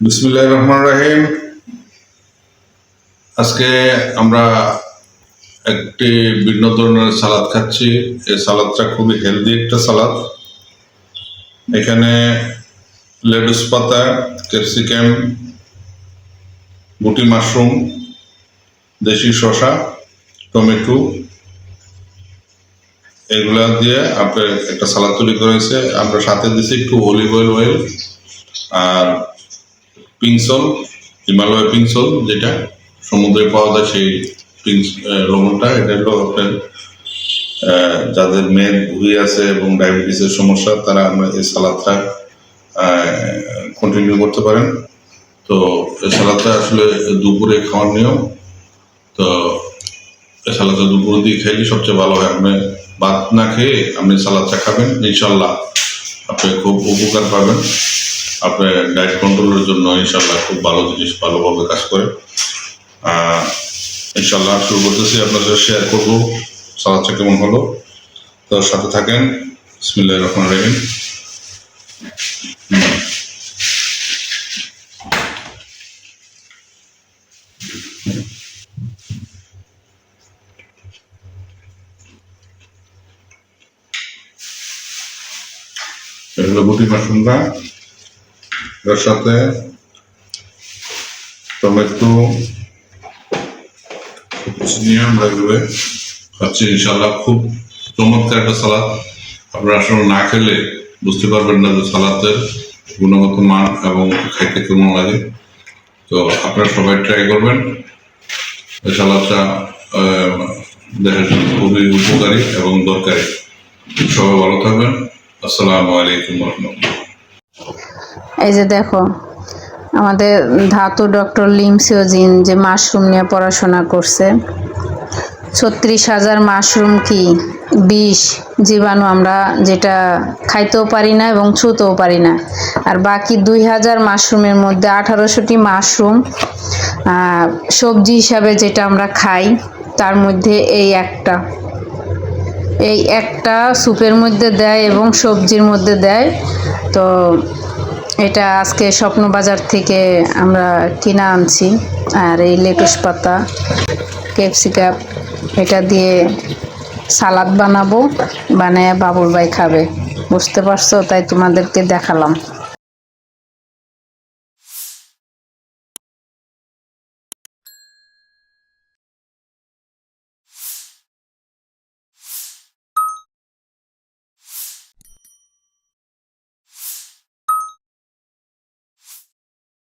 বিসমুল্লাহ রহমান রাহিম। আজকে আমরা একটি ভিন্ন ধরনের সালাদ খাচ্ছি। এই সালাদটা খুবই হেলদি একটা সালাদ। এখানে লেটুস পাতা, ক্যাপসিকাম বুটি মাশরুম, দেশি শসা, টমেটো, এগুলা দিয়ে আপনার একটা সালাদ তৈরি করেছে আমরা সাথে দিছি একটু অলিভ অয়েল অয়েল আর pink salt Himalaya pink salt যেটা সমুদ্রে পাওয়া যায় সেই পিংস লবণটা, এটা হলো আপনার যাদের মেদ ভুঁড়ি আছে এবং ডায়াবেটিসের সমস্যা, তারা আমরা এই সালাদটা কন্টিনিউ করতে পারেন। তো এই সালাদটা আসলে দুপুরে খাওয়ার নিয়ম। তো এই সালাদটা দুপুরে দিয়ে খাইলে সবচেয়ে ভালো হয়। আপনি ভাত না খেয়ে আপনি সালাদটা খাবেন। ইনশাল্লাহ আপনি খুব উপকার পাবেন। আপনার ডায়েট কন্ট্রোলের জন্য ইনশাল্লাহ খুব ভালো জিনিস, ভালোভাবে কাজ করে। ইনশাল্লাহ শুরু করতেছি আপনার সাথে শেয়ার করব। সালাদটা কেমন হলো? তো সাথে থাকেন। বিসমিল্লাহ রহমান রহিম। এগুলো গুটি মাশরুমটা এর সাথে টমেটো নিয়ে আমরা খাচ্ছি ইনশাল্লাহ খুব চমৎকার একটা সালাদ। আপনারা আসলে না খেলে বুঝতে পারবেন না যে সালাদের গুণগত মান এবং খাইতে কেমন লাগে। তো আপনারা সবাই ট্রাই করবেন। এই সালাদটা দেহের জন্য খুবই উপকারী এবং দরকারি। সবাই ভালো থাকবেন। আসসালামু আলাইকুম রহমতুল্লাহ। এই যে দেখো, আমাদের ধাতু ডক্টর লিমসিওজিন যে মাশরুম নিয়ে পড়াশোনা করছে। ছত্রিশ হাজার মাশরুম কি? বিষ জীবাণু আমরা যেটা খাইতেও পারি না এবং ছুঁতেও পারি না। আর বাকি দুই হাজার মাশরুমের মধ্যে আঠারোশোটি মাশরুম সবজি হিসাবে যেটা আমরা খাই, তার মধ্যে এই একটা। এই একটা স্যুপের মধ্যে দেয় এবং সবজির মধ্যে দেয়। তো এটা আজকে স্বপ্নবাজার থেকে আমরা কিনা আনছি। আর এই লেটুস পাতা, ক্যাপসিকাম, এটা দিয়ে সালাদ বানাবো, বানায় বাবুর ভাই খাবে। বুঝতে পারছ? তাই তোমাদেরকে দেখালাম।